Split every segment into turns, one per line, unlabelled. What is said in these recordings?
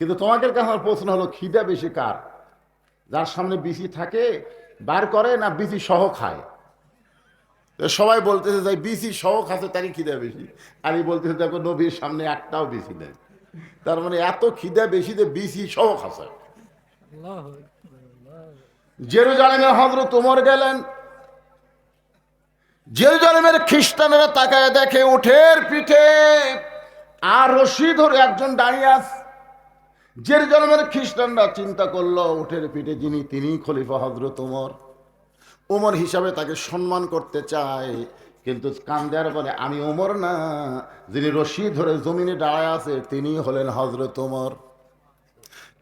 কিন্তু তোমাকে আমার প্রশ্ন হলো, খিদা বেশি কার? যার সামনে বিসি থাকে, বার করে না বিসি সহ খায়? সবাই বলতেছে যে বিসি সহ খাচ্ছে, তারই খিদা বেশি। আলী বলতেছে, দেখো, নবীর সামনে একটাও বেশি নেই। তার মানে এত খিদা বেশি যে বিসি সহ খাচ্ছে। জেরুজালেমের হজরত তোমর গেলেন। জেরুজালেমের খ্রিস্টানেরা তাকায় দেখে, উঠের পিঠে আর রশি ধরে একজন দাঁড়িয়ে আস জেরুজালেমের খ্রিস্টানরা চিন্তা করল, উঠের পিঠে যিনি তিনি খলিফা হজরত উমর উমর হিসাবে তাকে সম্মান করতে চায়, কিন্তু কান্দার বলে আমি উমর না, যিনি রশি ধরে জমিনে দাঁড়ায় আছে, তিনি হলেন হজরত উমর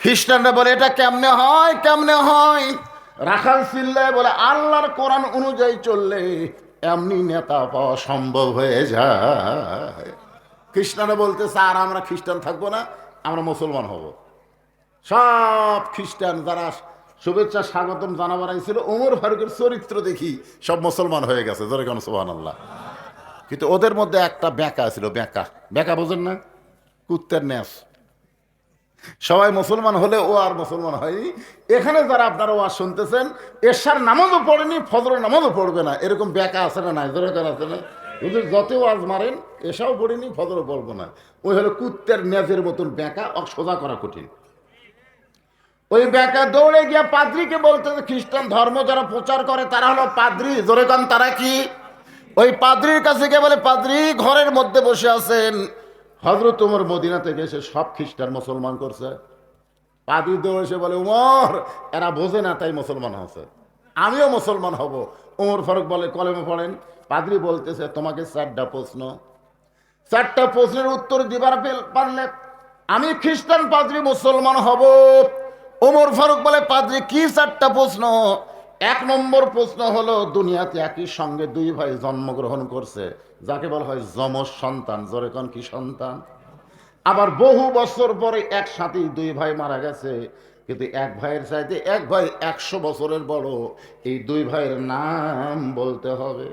খ্রিস্টানরা বলে, এটা কেমনে হয় কেমনে হয়? রাখাল সিল্লায় বলে, আল্লাহর কোরআন অনুযায়ী চললে এমনি নেতা পাওয়া সম্ভব হয়ে যায়। খ্রিস্টানরা বলতে স্যার আমরা খ্রিস্টান থাকব না, আমরা মুসলমান হব। সব খ্রিস্টান যারা শুভেচ্ছা স্বাগতম জানাবার ছিল ওমর ফারুকের চরিত্র দেখি সব মুসলমান হয়ে গেছে ধরে কেন সোহান আল্লাহ কিন্তু ওদের মধ্যে একটা বেঁকা ছিল বেঁকা বেঁকা বোঝেন না? কুত্তের ন্যাস। সবাই মুসলমান হলে ও আর মুসলমান হয়নি। এখানে যারা আপনারা ওয়াজ শুনতেছেন এশার নামাজও পড়েনি, ফজরের নামাজও পড়বে না। এরকম বেকা আছে না নাই? দরকার আছে না? হুজুর যত ওয়াজ মারেন এসাও পড়িনি, ফজরও পড়ব না। ওই হলো কুত্তের ন্যাজের মতন ও সোজা করা কঠিন। ওই বেকা দৌড়ে গিয়া পাদ্রিকে বলতে খ্রিস্টান ধর্ম যারা প্রচার করে, তারা হলো পাদ্রি। জোরে কান, তারা কি? ওই পাদ্রির কাছে গিয়ে বলে, পাদ্রি, ঘরের মধ্যে বসে আছেন। হজরত উমর মদিনা থেকে এসে সব খ্রিস্টান মুসলমান করছে। পাদ্রি দৌড়ে এসে বলে উমর এরা বোঝে না তাই মুসলমান হচ্ছে আমিও মুসলমান হব। উমর ফারুক বলে, কলেমে পড়েন। পাদ্রি বলতেছে, তোমাকে চারটা প্রশ্ন। চারটা প্রশ্নের উত্তর দিবার পারলে, আমি খ্রিস্টান, পাদ্রি, মুসলমান হব। ওমর ফারুক বলে, পাদ্রি, কি চারটা প্রশ্ন? এক নম্বর প্রশ্ন হলো, দুনিয়াতে একই সঙ্গে দুই ভাই জন্মগ্রহণ করছে, যাকে বলা হয় যমজ সন্তান। জোরে কোন, কি সন্তান? আবার বহু বছর পরে একসাথেই দুই ভাই মারা গেছে, কিন্তু এক ভাইয়ের চাইতে এক ভাই একশো বছরের বড়। এই দুই ভাইয়ের নাম বলতে হবে।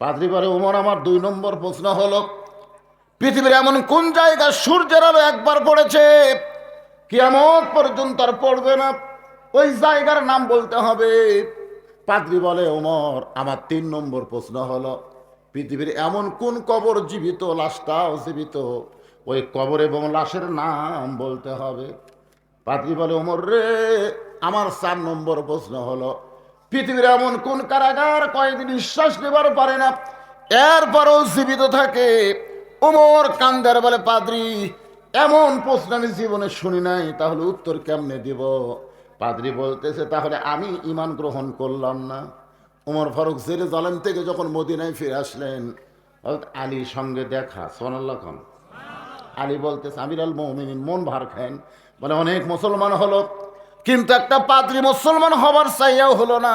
পাদ্রি বলে উমর আমার দুই নম্বর প্রশ্ন হলো, পৃথিবীর এমন কোন জায়গা সূর্যের আলো একবার পড়েছে কিয়ামত পর্যন্ত আর পড়বে না। ওই জায়গার নাম বলতে হবে। পাদ্রি বলে, ওমর, আমার তিন নম্বর প্রশ্ন হলো, পৃথিবীর এমন কোন কবর জীবিত, লাশটাও জীবিত? ওই কবর এবং লাশের নাম বলতে হবে। পাদ্রি বলে, ওমর রে, আমার চার নম্বর প্রশ্ন হলো, পৃথিবীর এমন কোন কারাগার কয়েকদিন নিঃশ্বাস নেবার পারে না? এরপরও জীবিত থাকে। ওমর কান্দার বলে, পাদ্রি এমন প্রশ্ন আমি জীবনে শুনি নাই, তাহলে উত্তর কেমনে দিব? পাদ্রি বলতেছে, তাহলে আমি ইমান গ্রহণ করলাম না। উমর ফারুক জেরে জলেন থেকে যখন মদিনায় ফিরে আসলেন আলীর সঙ্গে দেখা সোনাল্লাহ খান আলী বলতেছে আমির আল মমিন মন ভার খান বলে, অনেক মুসলমান হলো, কিন্তু একটা পাদ্রী মুসলমান হবার চাইয়াও হলো না।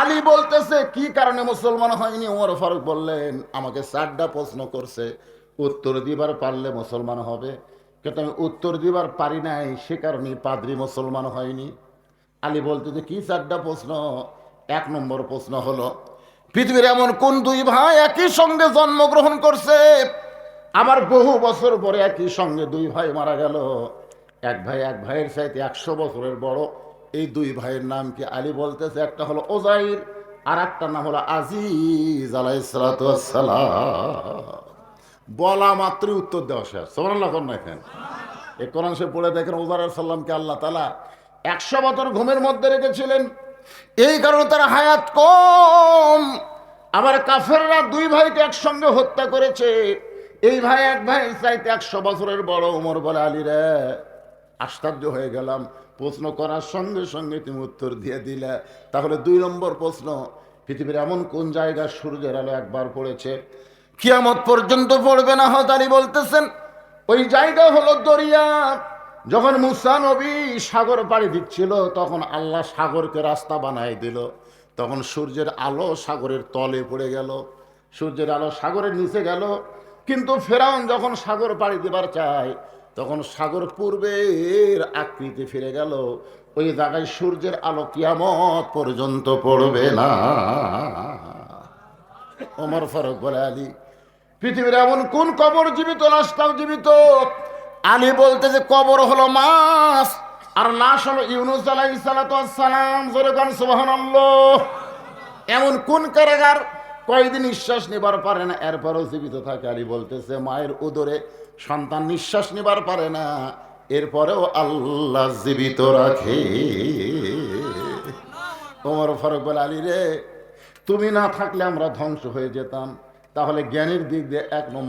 আলী বলতেছে, কি কারণে মুসলমান হয়নি? ওমর ফারুক বললেন, আমাকে চারটা প্রশ্ন করছে। উত্তর দিবার পারলে মুসলমান হবে। কিন্তু আমি উত্তর দিবার পারি নাই, সে কারণে পাদ্রী মুসলমান হয়নি। আলী বলতে যে কি চারটা প্রশ্ন? এক নম্বর প্রশ্ন হলো, পৃথিবীর এমন কোন দুই ভাই একই সঙ্গে জন্মগ্রহণ করছে? আমার বহু বছর পরে একই সঙ্গে দুই ভাই মারা গেল। এক ভাই এক ভাইয়ের চাইতে একশো বছরের বড়। এই দুই ভাইয়ের নাম কি আলী বলতেছে? একটা হলো ওজাইর, আর একটা নাম হলো আজিজ আলাইসালাম বলা মাত্রই উত্তর দেওয়া শেষ। সোমান কর না এখানে এ কোরআন সে পড়ে দেখেন ওজার সাল্লামকে আল্লাহ তালা একশো বছর ঘুমের মধ্যে রেখেছিলেন। এই কারণে তার হায়াত কম। আবার কাফেররা দুই ভাইকে একসঙ্গে হত্যা করেছে। এই ভাই এক ভাই চাইতে একশো বছরের বড় উমর বলে আলী রে। আশ্চর্য হয়ে গেলাম। প্রশ্ন করার সঙ্গে সঙ্গে তুমি উত্তর দিয়ে দিলে। তাহলে দুই নম্বর প্রশ্ন, পৃথিবীর এমন কোন জায়গায় সূর্যের আলো একবার পড়েছে? কিয়ামত পর্যন্ত পড়বে না হতালি বলতেছেন। ওই জায়গা হলো দরিয়া। যখন মুসা নবী সাগর পাড়ি দিচ্ছিল, তখন আল্লাহ সাগরকে রাস্তা বানাই দিল। তখন সূর্যের আলো সাগরের তলে পড়ে গেল। সূর্যের আলো সাগরের নিচে গেল। কিন্তু ফেরাউন যখন সাগর পাড়ি দেবার চায়, তখন সাগর পূর্বের আকৃতি ফিরে গেল। ওই জায়গায় সূর্যের আলো কিয়ামত পর্যন্ত পড়বে না। ওমর ফারুক বলে, আলী পৃথিবীর এমন কোন কবর জীবিত লাশটাও জীবিত? আলী বলতেছে কবর হলো মাছ, আর লাশ হলো ইউনুস আলাই সালাম। জোরে গান, সুবহানাল্লাহ। এমন কোন কারাগার? কয়দিন নিঃশ্বাস নিবার পারে না, এরপরও জীবিত থাকে, আলী বলতেছে, মায়ের উদরে সন্তান নিঃশ্বাস নিবার পারে না, এরপরেও আল্লাহ জীবিত রাখে। তোমার ফরক বলে, আলী রে, তুমি না থাকলে আমরা ধ্বংস হয়ে যেতাম। তাহলে জ্ঞানের দিক দিয়ে এক নম্বর